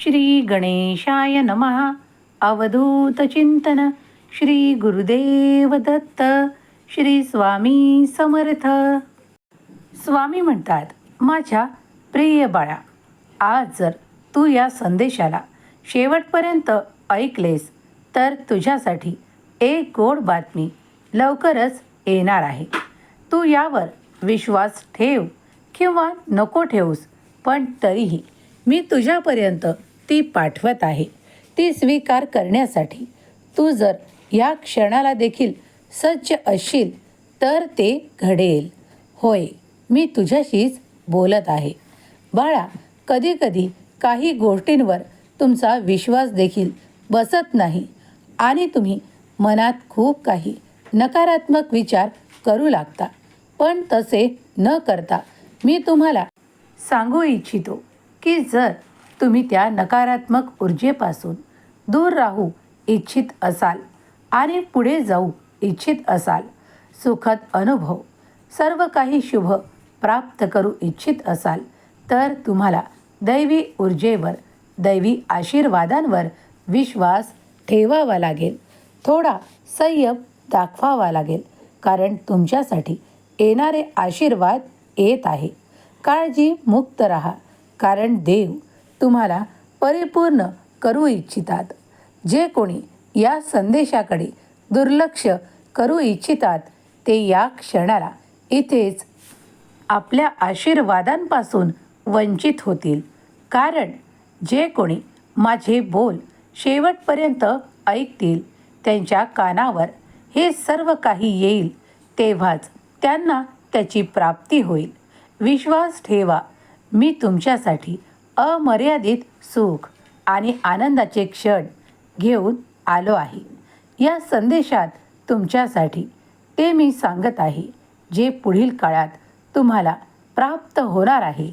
श्री गणेशाय नमः. अवधूत चिंतन. श्री गुरुदेव दत्त. श्री स्वामी समर्थ. स्वामी म्हणतात माझ्या प्रिय बाळा आज जर तू या संदेशाला शेवटपर्यंत ऐकलेस तर तुझ्यासाठी एक गोड बातमी लवकरच येणार आहे. तू यावर विश्वास ठेव किंवा नको ठेवूस पण तरीही मी तुझ्यापर्यंत ती पाठवत आहे. ती स्वीकार करण्यासाठी तू जर या क्षणाला देखील सज्ज असशील तर ते घडेल. होय मी तुझ्याशीच बोलत आहे. बाळा कधीकधी काही गोष्टींवर तुमचा विश्वास देखील बसत नाही आणि तुम्ही मनात खूप काही नकारात्मक विचार करू लागता. पण तसे न करता मी तुम्हाला सांगू इच्छितो. की जर तुम्ही त्या नकारात्मक ऊर्जेपासून दूर राहू इच्छित असाल आणि पुढे जाऊ इच्छित असाल सुखद अनुभव सर्व काही शुभ प्राप्त करू इच्छित असाल तर तुम्हाला दैवी ऊर्जेवर दैवी आशीर्वादांवर विश्वास ठेवावा लागेल. थोडा संयम दाखवावा लागेल कारण तुमच्यासाठी येणारे आशीर्वाद येत आहे. काळजी मुक्त राहा. कारण देव तुम्हाला परिपूर्ण करू इच्छितात. जे कोणी या संदेशाकडे दुर्लक्ष करू इच्छितात ते या क्षणाला इथेच आपल्या आशीर्वादांपासून वंचित होतील. कारण जे कोणी माझे बोल शेवटपर्यंत ऐकतील त्यांच्या कानावर हे सर्व काही येईल तेव्हाच त्यांना त्याची प्राप्ती होईल. विश्वास ठेवा. मी तुमच्यासाठी अमर्यादित सुख आणि आनंदाचे क्षण घेऊन आलो आहे. या संदेशात तुमच्यासाठी ते मी सांगत आहे जे पुढील काळात तुम्हाला प्राप्त होणार आहे.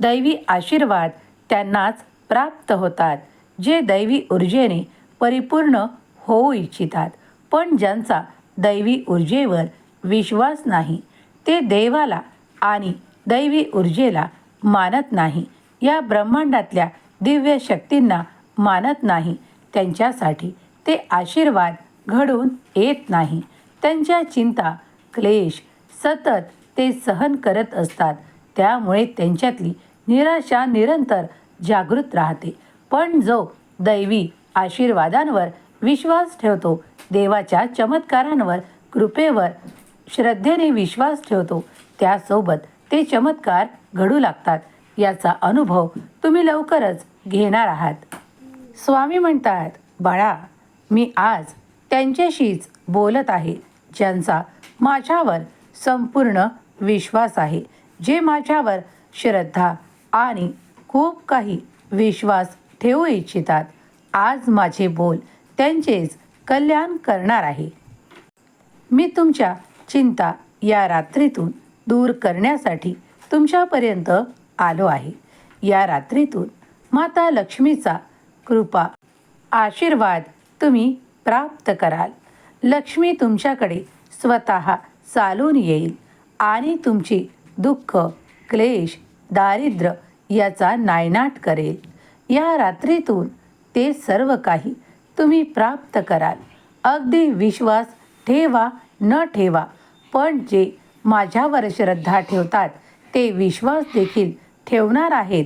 दैवी आशीर्वाद त्यांनाच प्राप्त होतात जे दैवी ऊर्जेने परिपूर्ण होऊ इच्छितात. पण ज्यांचा दैवी ऊर्जेवर विश्वास नाही ते देवाला आणि दैवी ऊर्जेला मानत नाही. या ब्रह्मांडातल्या दिव्य शक्तींना मानत नाही. त्यांच्यासाठी ते आशीर्वाद घडून येत नाही. त्यांच्या चिंता क्लेश सतत ते सहन करत असतात. त्यामुळे त्यांच्यातली निराशा निरंतर जागृत राहते. पण जो दैवी आशीर्वादांवर विश्वास ठेवतो देवाच्या चमत्कारांवर कृपेवर श्रद्धेने विश्वास ठेवतो त्यासोबत ते चमत्कार घडू लागतात. याचा अनुभव तुम्ही लवकरच घेणार आहात. स्वामी म्हणतात बाळा मी आज त्यांच्याशीच बोलत आहे ज्यांचा माझ्यावर संपूर्ण विश्वास आहे जे माझ्यावर श्रद्धा आणि खूप काही विश्वास ठेवू इच्छितात. आज माझे बोल त्यांचेच कल्याण करणार आहे. मी तुमच्या चिंता या रात्रीतून दूर करण्यासाठी तुमच्यापर्यंत आलो आहे. या रात्रीतून माता लक्ष्मीचा कृपा आशीर्वाद तुम्ही प्राप्त कराल. लक्ष्मी तुमच्याकडे स्वतः चालून येईल आणि तुमची दुःख क्लेश दारिद्र्य याचा नायनाट करेल. या रात्रीतून ते सर्व काही तुम्ही प्राप्त कराल. अगदी विश्वास ठेवा न ठेवा पण जे माझ्यावर श्रद्धा ठेवतात ते विश्वास देखील ठेवणार आहेत.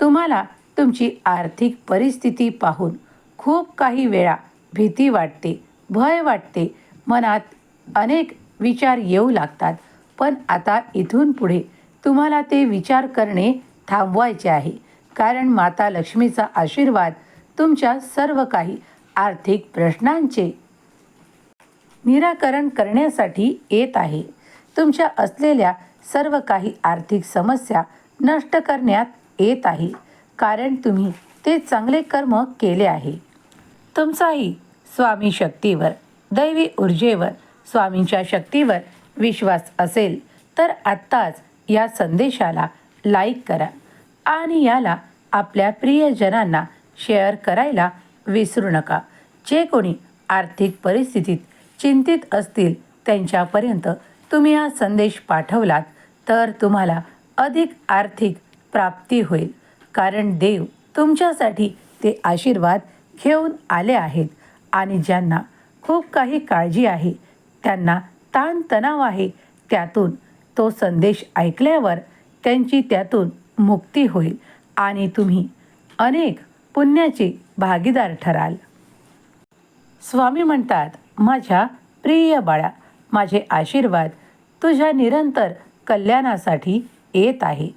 तुम्हाला तुमची आर्थिक परिस्थिती पाहून खूप काही वेळा भीती वाटते भय वाटते. मनात अनेक विचार येऊ लागतात पण आता इथून पुढे तुम्हाला ते विचार करणे थांबवायचे आहे. कारण माता लक्ष्मीचा आशीर्वाद तुमच्या सर्व काही आर्थिक प्रश्नांचे निराकरण करण्यासाठी येत आहे. तुमच्या असलेल्या सर्व काही आर्थिक समस्या नष्ट करण्यात येत आहे. कारण तुम्ही ते चांगले कर्म केले आहे. तुमचाही स्वामी शक्तीवर दैवी ऊर्जेवर स्वामींच्या शक्तीवर विश्वास असेल तर आत्ताच या संदेशाला लाईक करा आणि याला आपल्या प्रियजनांना शेअर करायला विसरू नका. जे कोणी आर्थिक परिस्थितीत चिंतित असतील त्यांच्यापर्यंत तुम्ही हा संदेश पाठवलात तर तुम्हाला अधिक आर्थिक प्राप्ती होईल. कारण देव तुमच्यासाठी ते आशीर्वाद घेऊन आले आहेत आणि ज्यांना खूप काही काळजी आहे त्यांना ताणतणाव आहे त्यातून तो संदेश ऐकल्यावर त्यांची त्यातून मुक्ती होईल आणि तुम्ही अनेक पुण्याचे भागीदार ठराल. स्वामी म्हणतात माझ्या प्रिय बाळा माझे आशीर्वाद तुझ्या निरंतर कल्याणासाठी येत आहे.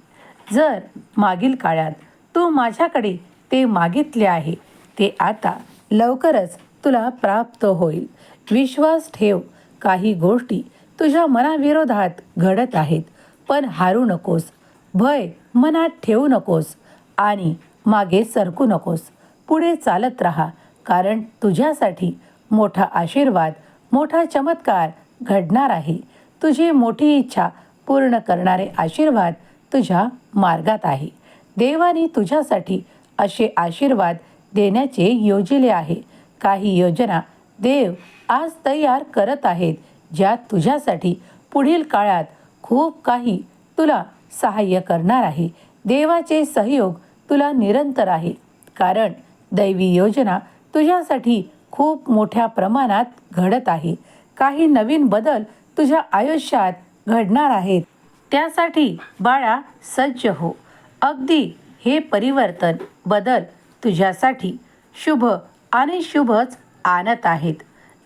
जर मागील काळात तू माझ्याकडे ते मागितले आहे ते आता लवकरच तुला प्राप्त होईल. विश्वास ठेव काही गोष्टी तुझ्या मनाविरोधात घडत आहेत पण हारू नकोस भय मनात ठेवू नकोस आणि मागे सरकू नकोस. पुढे चालत राहा कारण तुझ्यासाठी मोठा आशीर्वाद मोठा चमत्कार घडणार आहे. तुझी मोठी इच्छा पूर्ण करणारे आशीर्वाद तुझ्या मार्गात आहे. देवाने तुझ्यासाठी असे आशीर्वाद देण्याचे योजिले आहे. काही योजना देव आज तयार करत आहेत ज्या तुझ्यासाठी पुढील काळात खूप काही तुला सहाय्य करणार आहे. देवाचे सहयोग तुला निरंतर आहे. कारण दैवी योजना तुझ्यासाठी खूप मोठ्या प्रमाणात घडत आहे. काही नवीन बदल तुझ्या आयुष्यात घडणार आहेत. त्यासाठी बाळा सज्ज हो. अगदी हे परिवर्तन बदल तुझ्यासाठी शुभ आणि शुभच आणत आहेत.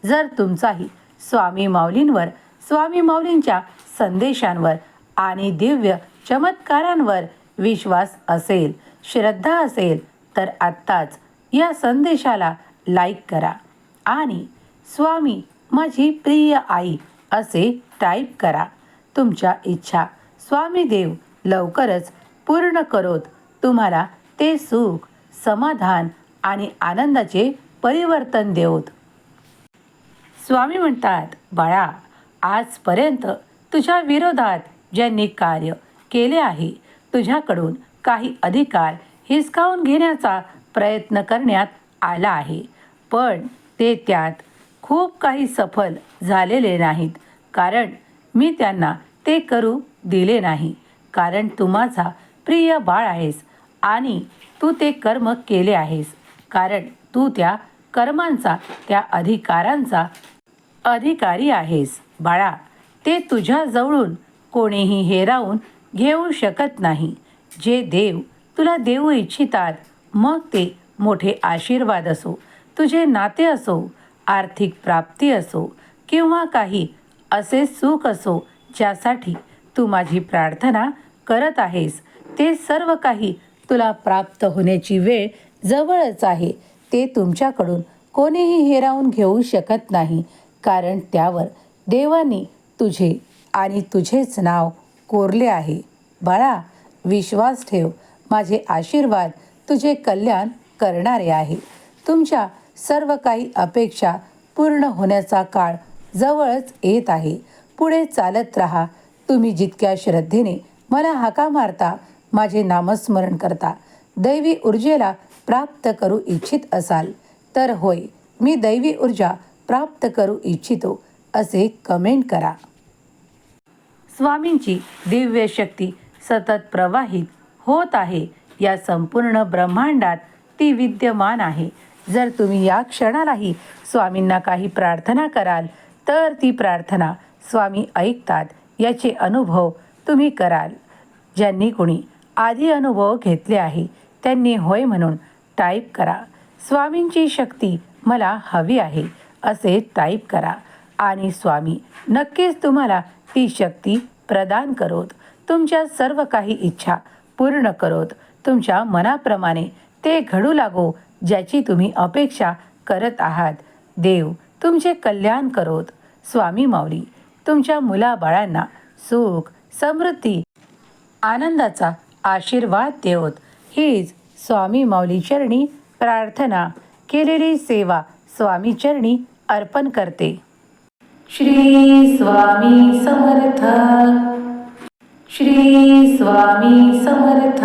जर तुमचाही स्वामी माऊलींवर स्वामी माऊलींच्या संदेशांवर आणि दिव्य चमत्कारांवर विश्वास असेल श्रद्धा असेल तर आत्ताच या संदेशाला लाईक करा. आणि स्वामी माझी प्रिय आई असे टाईप करा. तुमच्या इच्छा स्वामी देव लवकरच पूर्ण करोत. तुम्हाला ते सुख समाधान आणि आनंदाचे परिवर्तन देवत. स्वामी म्हणतात बाळा आजपर्यंत तुझ्या विरोधात ज्यांनी कार्य केले आहे तुझ्याकडून काही अधिकार हिसकावून घेण्याचा प्रयत्न करण्यात आला आहे. पण ते त्यात खूप काही सफल झालेले नाहीत. कारण मी त्यांना ते करू दिले नाही. कारण तू माझा प्रिय बाळ आहेस आणि तू ते कर्म केले आहेस. कारण तू त्या कर्मांचा त्या अधिकारांचा अधिकारी आहेस. बाळा ते तुझ्या जवळून कोणीही हेरावून घेऊ शकत नाही. जे देव तुला देऊ इच्छितात मग ते मोठे आशीर्वाद असो तुझे नाते असो आर्थिक प्राप्ती असो किंवा काही असे सुख असो ज्यासाठी तू माझी प्रार्थना करत आहेस ते सर्व काही तुला प्राप्त होण्याची वेळ जवळच आहे. ते तुमच्याकडून कोणीही हेरावून घेऊ शकत नाही कारण त्यावर देवाने तुझे आणि तुझेच नाव कोरले आहे. बाळा विश्वास ठेव माझे आशीर्वाद तुझे कल्याण करणारे आहे. तुमच्या सर्व काही अपेक्षा पूर्ण होण्याचा काळ जवळच येत आहे. पुढे चालत राहा. तुम्ही जितक्या श्रद्धेने मला हाका मारता माझे नामस्मरण करता. दैवी ऊर्जेला प्राप्त करू इच्छित असाल. तर होय मी दैवी ऊर्जा प्राप्त करू इच्छितो असे कमेंट करा. स्वामींची दिव्य शक्ती सतत प्रवाहित होत आहे. या संपूर्ण ब्रह्मांडात ती विद्यमान आहे. जर तुम्ही या क्षणालाही स्वामींना काही प्रार्थना कराल तर ती प्रार्थना स्वामी ऐकतात याचे अनुभव तुम्ही कराल. ज्यांनी कोणी आधी अनुभव घेतले आहे त्यांनी होय म्हणून टाईप करा. स्वामींची शक्ती मला हवी आहे असे टाईप करा. आणि स्वामी नक्कीच तुम्हाला ती शक्ती प्रदान करोत. तुमच्या सर्व काही इच्छा पूर्ण करोत. तुमच्या मनाप्रमाणे ते घडू लागो ज्याची तुम्ही अपेक्षा करत आहात. देव तुमचे कल्याण करोत. स्वामी माऊली तुमच्या मुलाबाळांना सुख समृद्धी आनंदाचा आशीर्वाद देवत. हीच स्वामी माऊली चरणी प्रार्थना केलेली सेवा स्वामी चरणी अर्पण करते. श्री स्वामी समर्थ. श्री स्वामी समर्थ.